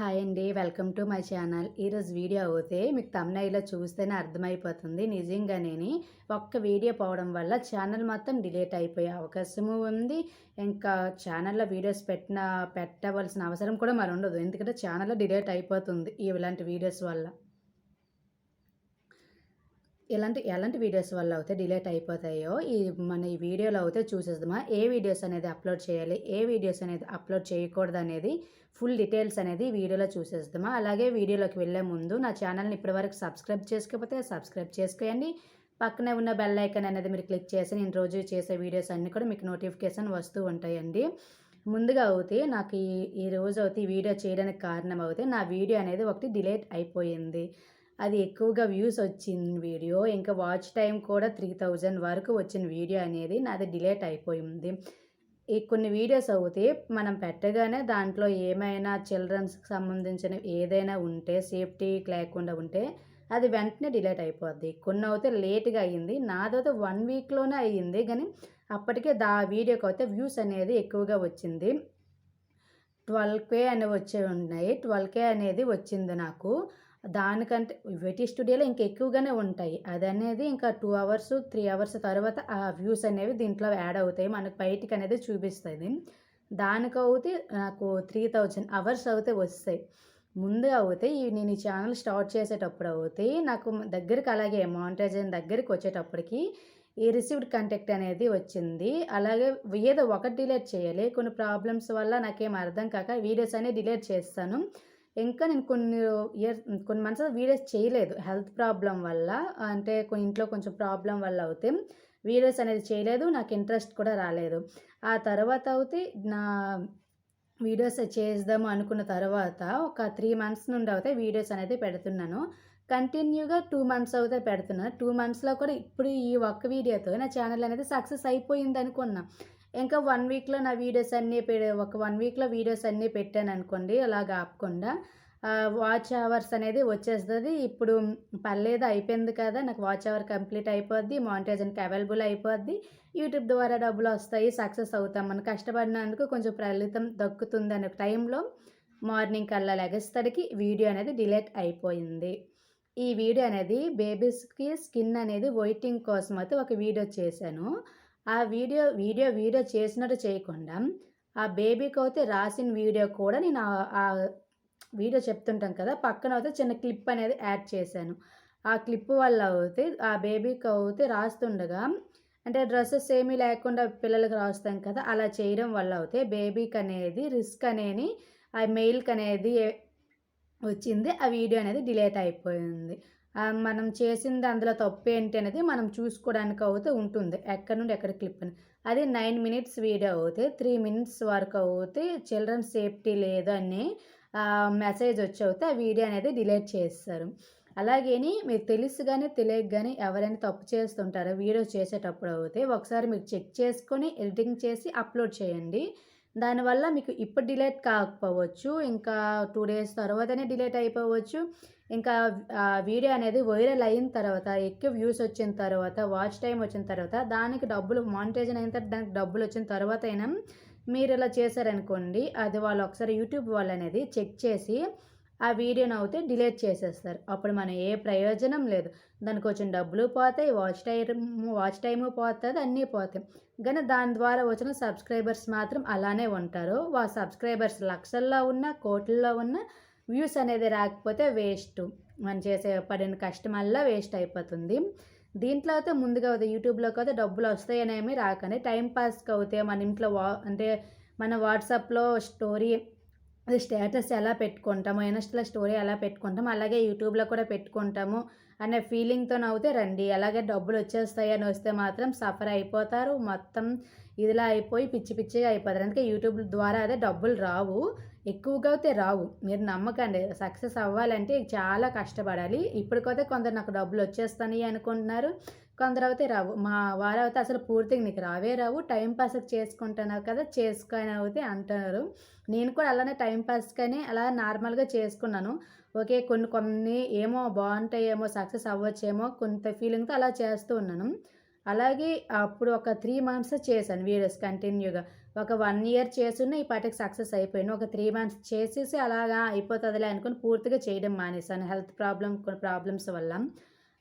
Hi అండి. Welcome to my channel. ఈరోజు video అవుతే మీకు తమ్నైలో చూస్తేనే అర్థమైపోతుంది. నిజంగానేని ఒక్క వీడియో పోవడం వల్ల ఛానల్ మొత్తం డిలేట్ అయిపోయే అవకాశము ఉంది. ఇంకా ఛానల్లో వీడియోస్ పెట్టిన పెట్టవలసిన అవసరం కూడా మరి ఉండదు ఎందుకంటే ఛానల్లో డిలేట్ అయిపోతుంది ఇలాంటి వీడియోస్ వల్ల. ఎలాంటి ఎలాంటి వీడియోస్ వల్ల అయితే డిలేట్ అయిపోతాయో ఈ మన ఈ వీడియోలో అయితే చూసేద్దామా. ఏ వీడియోస్ అనేది అప్లోడ్ చేయాలి ఏ వీడియోస్ అనేది అప్లోడ్ చేయకూడదు అనేది ఫుల్ డీటెయిల్స్ అనేది వీడియోలో చూసేద్దామా. అలాగే వీడియోలోకి వెళ్ళే ముందు నా ఛానల్ని ఇప్పటివరకు సబ్స్క్రైబ్ చేసుకోకపోతే సబ్స్క్రైబ్ చేసుకోండి పక్కనే ఉన్న బెల్ ఐకన్ అనేది మీరు క్లిక్ చేసి నేను రోజు చేసే వీడియోస్ అన్నీ కూడా మీకు నోటిఫికేషన్ వస్తూ ఉంటాయండి. ముందుగా అవుతే నాకు ఈ ఈ రోజు అయితే ఈ వీడియో చేయడానికి కారణం అవుతే నా వీడియో అనేది ఒకటి డిలేట్ అయిపోయింది. అది ఎక్కువగా వ్యూస్ వచ్చిన వీడియో. ఇంకా వాచ్ టైం కూడా త్రీ థౌజండ్ వరకు వచ్చిన వీడియో అనేది నాది డిలేట్ అయిపోయింది. ఈ కొన్ని వీడియోస్ అవుతే మనం పెట్టగానే దాంట్లో ఏమైనా చిల్డ్రన్స్కి సంబంధించిన ఏదైనా ఉంటే సేఫ్టీ లేకుండా ఉంటే అది వెంటనే డిలేట్ అయిపోద్ది. కొన్ని అయితే లేట్గా అయ్యింది నాదైతే వన్ వీక్లోనే అయ్యింది కానీ అప్పటికే దా వీడియోకి అయితే వ్యూస్ అనేది ఎక్కువగా వచ్చింది. ట్వెల్వ్ కే అనేవి వచ్చే ఉన్నాయి. ట్వెల్వ్ కే అనేది వచ్చింది నాకు. దానికంటే వెటీ స్టూడియోలో ఇంకా ఎక్కువగానే ఉంటాయి. అది అనేది ఇంకా టూ అవర్స్ త్రీ అవర్స్ తర్వాత ఆ వ్యూస్ అనేవి దీంట్లో యాడ్ అవుతాయి. మనకు బయటికి అనేది చూపిస్తుంది దానికి అవుతే నాకు త్రీ థౌజండ్ అవర్స్ అయితే వస్తాయి. ముందు అవుతే నేను ఈ ఛానల్ స్టార్ట్ చేసేటప్పుడు అవుతాయి నాకు దగ్గరికి అలాగే మానిటైజేషన్ దగ్గరికి వచ్చేటప్పటికి ఈ రిసీవ్డ్ కంటెక్ట్ అనేది వచ్చింది. అలాగే ఏదో ఒకటి డిలీట్ చేయాలి. కొన్ని ప్రాబ్లమ్స్ వల్ల నాకేం అర్థం కాక వీడియోస్ అనేది డిలీట్ చేస్తాను. ఇంకా నేను కొన్ని ఇయర్ కొన్ని మంత్స్ వీడియోస్ చేయలేదు. హెల్త్ ప్రాబ్లం వల్ల అంటే కొన్ని ఇంట్లో కొంచెం ప్రాబ్లం వల్ల అవుతే వీడియోస్ అనేది చేయలేదు. నాకు ఇంట్రెస్ట్ కూడా రాలేదు. ఆ తర్వాత అయితే నా వీడియోస్ చేద్దాము అనుకున్న తర్వాత ఒక త్రీ మంత్స్ నుండి అయితే వీడియోస్ అనేది పెడుతున్నాను. కంటిన్యూగా టూ మంత్స్ అయితే పెడుతున్నాను టూ మంత్స్లో కూడా ఇప్పుడు ఈ ఒక్క వీడియోతో నా ఛానల్ అనేది సక్సెస్ అయిపోయింది అనుకున్నా. ఇంకా వన్ వీక్లో నా వీడియోస్ అన్నీ ఒక వన్ వీక్లో వీడియోస్ అన్నీ పెట్టాను అనుకోండి అలాగ ఆపకుండా. వాచ్ అవర్స్ అనేది వచ్చేస్తుంది. ఇప్పుడు పర్లేదు అయిపోయింది కదా నాకు వాచ్ అవర్ కంప్లీట్ అయిపోద్ది మానిటైజన్కి అవైలబుల్ అయిపోద్ది. యూట్యూబ్ ద్వారా డబ్బులు వస్తాయి సక్సెస్ అవుతాం. మనం కష్టపడినందుకు కొంచెం ఫలితం దక్కుతుంది అనే టైంలో మార్నింగ్ కల్లా లెగస్తడికి వీడియో అనేది డిలేట్ అయిపోయింది. ఈ వీడియో అనేది బేబీస్కి స్కిన్ అనేది వైటింగ్ కోసం అయితే ఒక వీడియో చేశాను. ఆ వీడియో వీడియో వీడియో చేసినట్టు చేయకుండా ఆ బేబీకి అయితే రాసిన వీడియో కూడా నేను ఆ వీడియో చెప్తుంటాం కదా పక్కన అయితే చిన్న క్లిప్ అనేది యాడ్ చేశాను. ఆ క్లిప్ వల్ల అయితే ఆ బేబీకి అయితే రాస్తుండగా అంటే డ్రెస్సెస్ ఏమీ లేకుండా పిల్లలకు రాస్తాం కదా అలా చేయడం వల్ల అయితే బేబీకి అనేది రిస్క్ అనేది ఆ మెయిల్కి అనేది వచ్చింది ఆ వీడియో అనేది డిలేట్ అయిపోయింది. మనం చేసింది అందులో తప్పు ఏంటి అనేది మనం చూసుకోవడానికి అవుతే ఉంటుంది. ఎక్కడి నుండి ఎక్కడ క్లిప్ అని అది నైన్ మినిట్స్ వీడియో అవుతే త్రీ మినిట్స్ వరకు అవుతే చిల్డ్రన్ సేఫ్టీ లేదు అని మెసేజ్ వచ్చి అవుతే ఆ వీడియో అనేది డిలీట్ చేస్తారు. అలాగేని మీరు తెలుసు కానీ తెలియక కానీ ఎవరైనా తప్పు చేస్తుంటారో వీడియో చేసేటప్పుడు అవుతే ఒకసారి మీరు చెక్ చేసుకొని ఎడిటింగ్ చేసి అప్లోడ్ చేయండి. దానివల్ల మీకు ఇప్పుడు డిలేట్ కాకపోవచ్చు ఇంకా టూ డేస్ తర్వాతనే డిలేట్ అయిపోవచ్చు. ఇంకా వీడియో అనేది వైరల్ అయిన తర్వాత ఎక్కువ వ్యూస్ వచ్చిన తర్వాత వాచ్ టైం వచ్చిన తర్వాత దానికి డబ్బులు మానిటైజన్ అయిన తర్వాత దానికి డబ్బులు వచ్చిన తర్వాత అయినా మీరు ఇలా చేశారనుకోండి అది వాళ్ళు ఒకసారి యూట్యూబ్ వాళ్ళు అనేది చెక్ చేసి ఆ వీడియోని అయితే డిలీట్ చేసేస్తారు. అప్పుడు మనం ఏ ప్రయోజనం లేదు. దానికి వచ్చిన డబ్బులు పోతాయి వాచ్ టైం వాచ్ టైము పోతుంది అన్నీ పోతాయి. కానీ దాని ద్వారా వచ్చిన సబ్స్క్రైబర్స్ మాత్రం అలానే ఉంటారు. వా సబ్స్క్రైబర్స్ లక్షల్లో ఉన్న కోట్లలో ఉన్న వ్యూస్ అనేది రాకపోతే వేస్ట్. మనం చేసే పడిన కష్టమల్లా వేస్ట్ అయిపోతుంది. దీంట్లో అయితే ముందుగా అయితే యూట్యూబ్లోకి అయితే డబ్బులు వస్తాయనేమి రాకనే. టైం పాస్కి అవుతే మన ఇంట్లో వా అంటే మన వాట్సాప్లో స్టోరీ స్టేటస్ ఎలా పెట్టుకుంటాము ఇన్స్టాలో స్టోరీ ఎలా పెట్టుకుంటాము అలాగే యూట్యూబ్లో కూడా పెట్టుకుంటాము అనే ఫీలింగ్తో అవుతే రండి. అలాగే డబ్బులు వచ్చేస్తాయి అని వస్తే మాత్రం సఫర్ అయిపోతారు. మొత్తం ఇదిలా అయిపోయి పిచ్చి పిచ్చిగా అయిపోతారు. అందుకే యూట్యూబ్ ద్వారా అదే డబ్బులు రావు. ఎక్కువగా అయితే రావు. మీరు నమ్మకండి. సక్సెస్ అవ్వాలంటే చాలా కష్టపడాలి. ఇప్పటికైతే కొందరు నాకు డబ్బులు వచ్చేస్తాయి అనుకుంటున్నారు. కొందరు అయితే రావు. మా వారు అయితే అసలు పూర్తిగా నీకు రావే రావు. టైం పాస్ చేసుకుంటున్నావు కదా చేసుకొని అయితే అంటున్నారు. నేను కూడా అలానే టైం పాస్కని అలా నార్మల్గా చేసుకున్నాను. ఓకే కొన్ని కొన్ని ఏమో బాగుంటాయేమో సక్సెస్ అవ్వచ్చేమో కొంత ఫీలింగ్తో అలా చేస్తూ ఉన్నాను. అలాగే అప్పుడు ఒక త్రీ మంత్స్ చేశాను వీడియోస్ కంటిన్యూగా. ఒక వన్ ఇయర్ చేసిన ఈ పాటికి సక్సెస్ అయిపోయాను. ఒక త్రీ మంత్స్ చేసేసి అలాగా అయిపోతుందిలే అనుకుని పూర్తిగా చేయడం మానేశాను హెల్త్ ప్రాబ్లం కొన్ని ప్రాబ్లమ్స్ వల్ల.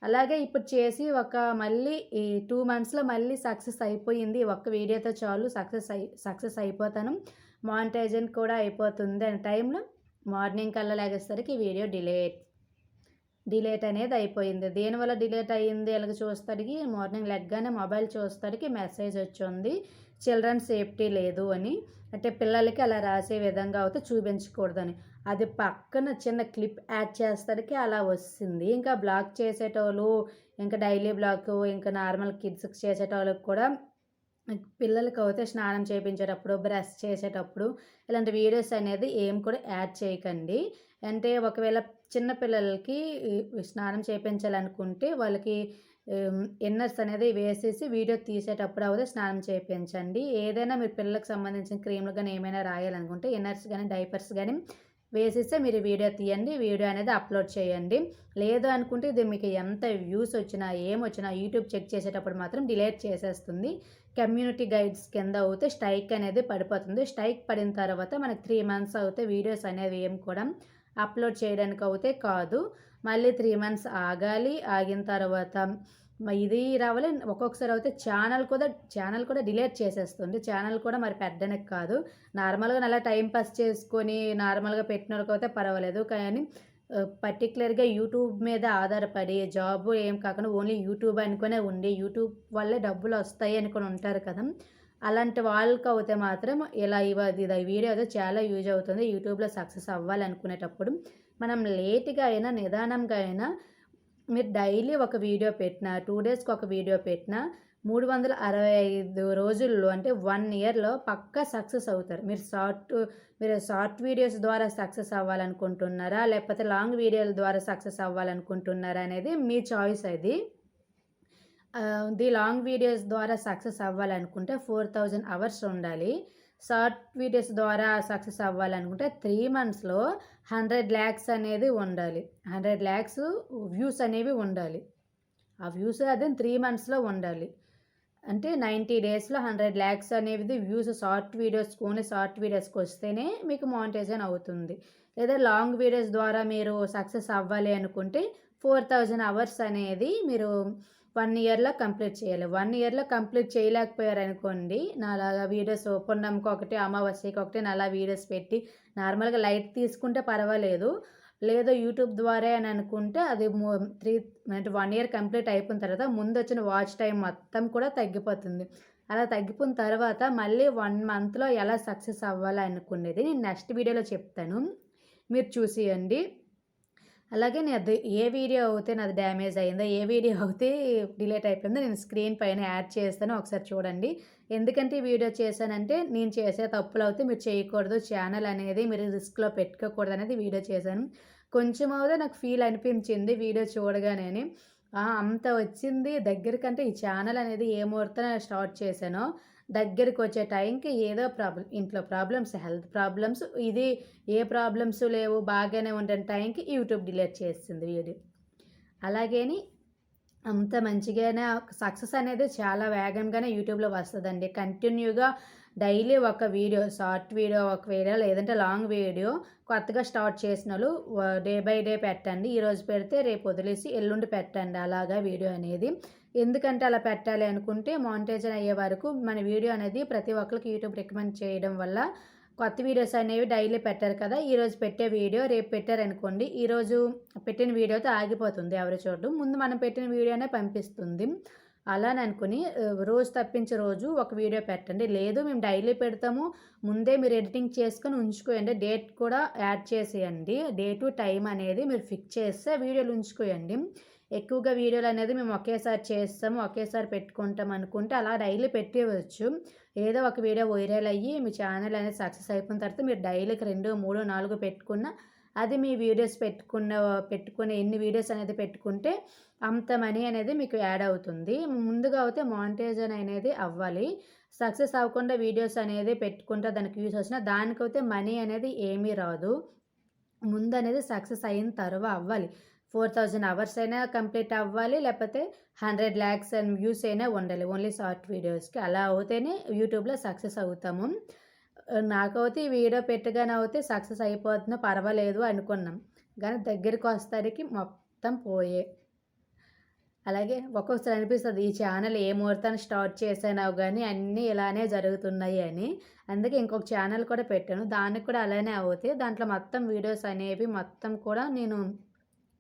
అలాగే ఇప్పుడు చేసి ఒక మళ్ళీ ఈ టూ మంత్స్లో మళ్ళీ సక్సెస్ అయిపోయింది. ఒక్క వీడియోతో చాలు సక్సెస్ అయి సక్సెస్ అయిపోతాను. మానిటైజన్ కూడా అయిపోతుంది అనే టైంలో మార్నింగ్ కల్లా లేగేసరికి వీడియో డిలేట్. డిలేట్ అనేది అయిపోయింది. దేనివల్ల డిలేట్ అయ్యింది? అలాగ చూస్తాడికి? మార్నింగ్ లెగ్గానే మొబైల్ చూస్తాడికి మెసేజ్ వచ్చింది. చిల్డ్రన్ సేఫ్టీ లేదు అని. అంటే పిల్లలకి అలా రాసే విధంగా అయితే చూపించకూడదని. అది పక్కన చిన్న క్లిప్ యాడ్ చేస్తాడికి అలా వస్తుంది. ఇంకా బ్లాక్ చేసేటోళ్ళు ఇంకా డైలీ బ్లాక్ ఇంకా నార్మల్ కిడ్స్కి చేసేటోళ్ళకి కూడా పిల్లలకి అయితే స్నానం చేయించేటప్పుడు బ్రష్ చేసేటప్పుడు ఇలాంటి వీడియోస్ అనేది ఏం కూడా యాడ్ చేయకండి. అంటే ఒకవేళ చిన్నపిల్లలకి స్నానం చేయించాలనుకుంటే వాళ్ళకి ఇన్నర్స్ అనేది వేసేసి వీడియో తీసేటప్పుడు అయితే స్నానం చేయించండి ఏదైనా మీరు పిల్లలకు సంబంధించిన క్రీమ్లు కానీ ఏమైనా రాయాలనుకుంటే ఇన్నర్స్ కానీ డైపర్స్ కానీ వేసేస్తే మీరు వీడియో తీయండి. వీడియో అనేది అప్లోడ్ చేయండి. లేదు అనుకుంటే ఇది మీకు ఎంత వ్యూస్ వచ్చినా ఏమొచ్చినా యూట్యూబ్ చెక్ చేసేటప్పుడు మాత్రం డిలేట్ చేసేస్తుంది. కమ్యూనిటీ గైడ్స్ కింద అవుతే స్ట్రైక్ అనేది పడిపోతుంది. స్ట్రైక్ పడిన తర్వాత మనకి త్రీ మంత్స్ అవుతే వీడియోస్ అనేవి ఏం కూడా అప్లోడ్ చేయడానికి అయితే కాదు. మళ్ళీ త్రీ మంత్స్ ఆగాలి. ఆగిన తర్వాత ఇది రావాలి. ఒక్కొక్కసారి అయితే ఛానల్ కూడా ఛానల్ కూడా డిలీట్ చేసేస్తుంది. ఛానల్ కూడా మరి పెట్టడానికి కాదు. నార్మల్గా అలా టైం పాస్ చేసుకొని నార్మల్గా పెట్టిన వాళ్ళకి అయితే పర్వాలేదు. కానీ పర్టికులర్గా యూట్యూబ్ మీద ఆధారపడి జాబ్ ఏం కాకుండా ఓన్లీ యూట్యూబ్ అనుకునే ఉండి యూట్యూబ్ వల్లే డబ్బులు వస్తాయి అనుకుని ఉంటారు కదా. అలాంటి వాళ్ళకి అయితే మాత్రం ఇలా ఇవ్వదు ఇది వీడియో అయితే చాలా యూజ్ అవుతుంది. యూట్యూబ్లో సక్సెస్ అవ్వాలనుకునేటప్పుడు మనం లేట్గా అయినా నిదానంగా అయినా మీరు డైలీ ఒక వీడియో పెట్టినా టూ డేస్కి ఒక వీడియో పెట్టినా మూడు వందల అరవై ఐదు రోజుల్లో అంటే వన్ ఇయర్లో పక్కా సక్సెస్ అవుతారు. మీరు షార్ట్ మీరు షార్ట్ వీడియోస్ ద్వారా సక్సెస్ అవ్వాలనుకుంటున్నారా? లేకపోతే లాంగ్ వీడియోల ద్వారా సక్సెస్ అవ్వాలనుకుంటున్నారా అనేది మీ చాయిస్ అది. ది లాంగ్ వీడియోస్ ద్వారా సక్సెస్ అవ్వాలనుకుంటే ఫోర్ థౌజండ్ అవర్స్ ఉండాలి. షార్ట్ వీడియోస్ ద్వారా సక్సెస్ అవ్వాలనుకుంటే త్రీ మంత్స్లో హండ్రెడ్ ల్యాక్స్ అనేది ఉండాలి. హండ్రెడ్ ల్యాక్స్ వ్యూస్ అనేవి ఉండాలి. ఆ వ్యూస్ అదే త్రీ మంత్స్లో ఉండాలి. అంటే నైంటీ డేస్లో హండ్రెడ్ ల్యాక్స్ అనేది views short videos only short వీడియోస్కి వస్తేనే మీకు మానిటైజేషన్ అవుతుంది. లేదా లాంగ్ వీడియోస్ ద్వారా మీరు సక్సెస్ అవ్వాలి అనుకుంటే ఫోర్ థౌజండ్ అవర్స్ అనేది మీరు వన్ ఇయర్లో కంప్లీట్ చేయాలి. వన్ ఇయర్లో కంప్లీట్ చేయలేకపోయారు అనుకోండి నాలాగా వీడియోస్ పున్నమ్మకి ఒకటి అమావాస్యకి ఒకటి నాలా వీడియోస్ పెట్టి నార్మల్గా లైట్ తీసుకుంటే పర్వాలేదు. లేదు యూట్యూబ్ ద్వారా అని అనుకుంటే అది త్రీ అంటే వన్ ఇయర్ కంప్లీట్ అయిపోయిన తర్వాత ముందు వచ్చిన వాచ్ టైం మొత్తం కూడా తగ్గిపోతుంది. అలా తగ్గిపోయిన తర్వాత మళ్ళీ వన్ మంత్లో ఎలా సక్సెస్ అవ్వాలి అనుకునేది నేను నెక్స్ట్ వీడియోలో చెప్తాను. మీరు చూసేయండి. అలాగే నేను అది ఏ వీడియో అయితే నాది డ్యామేజ్ అయిందో ఏ వీడియో అయితే డిలేట్ అయిపోయిందో నేను స్క్రీన్ పైన యాడ్ చేస్తాను ఒకసారి చూడండి. ఎందుకంటే ఈ వీడియో చేశానంటే నేను చేసే తప్పులు అయితే మీరు చేయకూడదు. ఛానల్ అనేది మీరు రిస్క్లో పెట్టుకోకూడదు అనేది వీడియో చేశాను. కొంచెం అవుతే నాకు ఫీల్ అనిపించింది వీడియో చూడగానే. అంత వచ్చింది. దగ్గరకంటే ఈ ఛానల్ అనేది ఏ ముహూర్తం స్టార్ట్ చేశానో దగ్గరికి వచ్చే టైంకి ఏదో ప్రాబ్లం ఇంట్లో ప్రాబ్లమ్స్ హెల్త్ ప్రాబ్లమ్స్ ఇది ఏ ప్రాబ్లమ్స్ లేవు బాగానే ఉండే టైంకి యూట్యూబ్ డిలీట్ చేస్తుంది వీడియో. అలాగేని అంత మంచిగానే సక్సెస్ అనేది చాలా వేగంగానే యూట్యూబ్లో వస్తుందండి. కంటిన్యూగా డైలీ ఒక వీడియో షార్ట్ వీడియో ఒక వీడియో లేదంటే లాంగ్ వీడియో కొత్తగా స్టార్ట్ చేసిన వాళ్ళు డే బై డే పెట్టండి. ఈరోజు పెడితే రేపు వదిలేసి ఎల్లుండి పెట్టండి అలాగా వీడియో అనేది. ఎందుకంటే అలా పెట్టాలి అనుకుంటే మానిటైజన్ అయ్యే వరకు మన వీడియో అనేది ప్రతి ఒక్కరికి యూట్యూబ్ రికమెండ్ చేయడం వల్ల కొత్త వీడియోస్ అనేవి డైలీ పెట్టారు కదా. ఈరోజు పెట్టే వీడియో రేపు పెట్టారనుకోండి ఈరోజు పెట్టిన వీడియోతో ఆగిపోతుంది ఎవరి చూడడం ముందు మనం పెట్టిన వీడియోనే పంపిస్తుంది. అలా అనుకుని రోజు తప్పించే రోజు ఒక వీడియో పెట్టండి. లేదు మేము డైలీ పెడతాము. ముందే మీరు ఎడిటింగ్ చేసుకొని ఉంచుకోయండి. డేట్ కూడా యాడ్ చేసేయండి. డేటు టైం అనేది మీరు ఫిక్స్ చేస్తే వీడియోలు ఉంచుకోయండి. ఎక్కువగా వీడియోలు అనేది మేము ఒకేసారి చేస్తాము ఒకేసారి పెట్టుకుంటాం అనుకుంటే అలా డైలీ పెట్టేవచ్చు ఏదో ఒక వీడియో వైరల్ అయ్యి మీ ఛానల్ అనేది సక్సెస్ అయిపోయిన తర్వాత మీరు డైలీకి రెండు మూడు నాలుగు పెట్టుకున్న అది మీ వీడియోస్ పెట్టుకున్న పెట్టుకునే ఎన్ని వీడియోస్ అనేది పెట్టుకుంటే అంత మనీ అనేది మీకు యాడ్ అవుతుంది. ముందుగా అయితే మానిటైజన్ అనేది అవ్వాలి. సక్సెస్ అవ్వకుండా వీడియోస్ అనేది పెట్టుకుంటే దానికి యూస్ వచ్చినా దానికైతే మనీ అనేది ఏమీ రాదు. ముందు అనేది సక్సెస్ అయిన తర్వాత అవ్వాలి. ఫోర్ థౌజండ్ అవర్స్ అయినా కంప్లీట్ అవ్వాలి లేకపోతే హండ్రెడ్ ల్యాక్స్ అండ్ వ్యూస్ అయినా ఉండాలి. ఓన్లీ షార్ట్ వీడియోస్కి. అలా అవుతేనే యూట్యూబ్లో సక్సెస్ అవుతాము. నాకైతే ఈ వీడియో పెట్టగానే అయితే సక్సెస్ అయిపోతుందో పర్వాలేదు అనుకున్నాం. కానీ దగ్గరికి వస్తానికి మొత్తం పోయే. అలాగే ఒక్కొక్కసారి అనిపిస్తుంది ఈ ఛానల్ ఏ ముహూర్తాన్ని స్టార్ట్ చేసానావు కానీ అన్నీ ఇలానే జరుగుతున్నాయి అని. అందుకే ఇంకొక ఛానల్ కూడా పెట్టాను. దానికి కూడా అలానే అవుతాయి దాంట్లో మొత్తం వీడియోస్ అనేవి మొత్తం కూడా నేను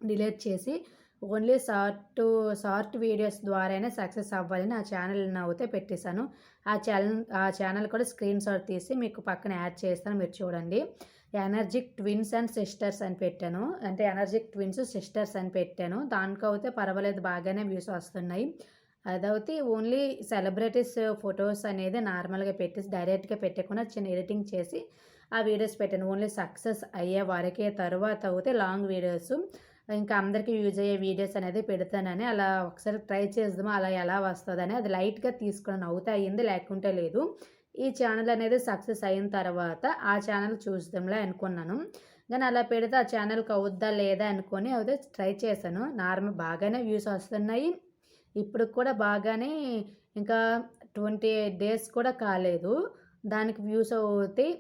డిలీట్ చేసి ఓన్లీ షార్ట్ షార్ట్ వీడియోస్ ద్వారానే సక్సెస్ అవ్వాలని ఆ ఛానల్ అయితే పెట్టేశాను. ఆ ఛానల్ ఆ ఛానల్ కూడా స్క్రీన్ షాట్ తీసి మీకు పక్కన యాడ్ చేస్తాను మీరు చూడండి. ఎనర్జిక్ ట్విన్స్ అండ్ సిస్టర్స్ అని పెట్టాను. అంటే ఎనర్జిక్ ట్విన్స్ సిస్టర్స్ అని పెట్టాను. దానికైతే అయితే పర్వాలేదు బాగానే వ్యూస్ వస్తున్నాయి. అదైతే ఓన్లీ సెలబ్రిటీస్ ఫొటోస్ అనేది నార్మల్గా పెట్టేసి డైరెక్ట్గా పెట్టకుండా చిన్న ఎడిటింగ్ చేసి ఆ వీడియోస్ పెట్టాను. ఓన్లీ సక్సెస్ అయ్యే వరకే తర్వాత అయితే లాంగ్ వీడియోస్ ఇంకా అందరికీ యూజ్ అయ్యే వీడియోస్ అనేది పెడతానని అలా ఒకసారి ట్రై చేద్దాము అలా ఎలా వస్తుందని అది లైట్గా తీసుకుని అవుతా అయింది లేకుంటే లేదు. ఈ ఛానల్ అనేది సక్సెస్ అయిన తర్వాత ఆ ఛానల్ చూద్దాంలే అనుకున్నాను. కానీ అలా పెడితే ఆ ఛానల్కి అవుద్దా లేదా అనుకొని అయితే ట్రై చేశాను. నార్మల్ బాగానే వ్యూస్ వస్తున్నాయి. ఇప్పుడు కూడా బాగానే ఇంకా ట్వంటీ ఎయిట్ డేస్ కూడా కాలేదు. దానికి వ్యూస్ అవుతాయి.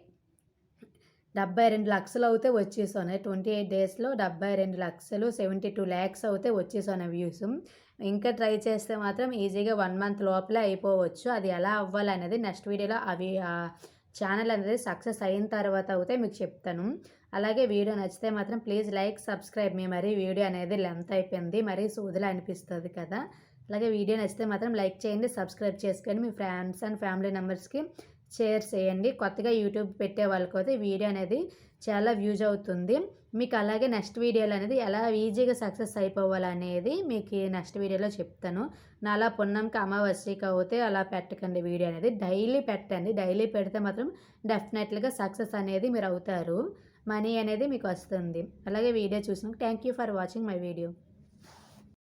డెబ్బై రెండు లక్షలు అయితే వచ్చేసాను. ట్వంటీ ఎయిట్ డేస్లో డెబ్బై రెండు లక్షలు సెవెంటీ టూ ల్యాక్స్ అయితే వచ్చేసాను వ్యూస్. ఇంకా ట్రై చేస్తే మాత్రం ఈజీగా వన్ మంత్ లోపలే అయిపోవచ్చు. అది ఎలా అవ్వాలనేది నెక్స్ట్ వీడియోలో అవి ఛానల్ అనేది సక్సెస్ అయిన తర్వాత అయితే మీకు చెప్తాను. అలాగే వీడియో నచ్చితే మాత్రం ప్లీజ్ లైక్ సబ్స్క్రైబ్ మీ మరీ వీడియో అనేది లెంత్ అయిపోయింది. మరీ సూదిలా అనిపిస్తుంది కదా. అలాగే వీడియో నచ్చితే మాత్రం లైక్ చేయండి సబ్స్క్రైబ్ చేసుకొని మీ ఫ్రెండ్స్ అండ్ ఫ్యామిలీ మెంబర్స్కి షేర్ చేయండి. కొత్తగా యూట్యూబ్ పెట్టే వాళ్ళకైతే వీడియో అనేది చాలా వ్యూజ్ అవుతుంది. మీకు అలాగే నెక్స్ట్ వీడియోలు అనేది ఎలా ఈజీగా సక్సెస్ అయిపోవాలనేది మీకు నెక్స్ట్ వీడియోలో చెప్తాను. నాలా పున్నంకి అమావాస్యకి అవుతే అలా పెట్టకండి. వీడియో అనేది డైలీ పెట్టండి. డైలీ పెడితే మాత్రం డెఫినెట్లీగా సక్సెస్ అనేది మీరు అవుతారు. మనీ అనేది మీకు వస్తుంది. అలాగే వీడియో చూసినాక thank you for watching my video.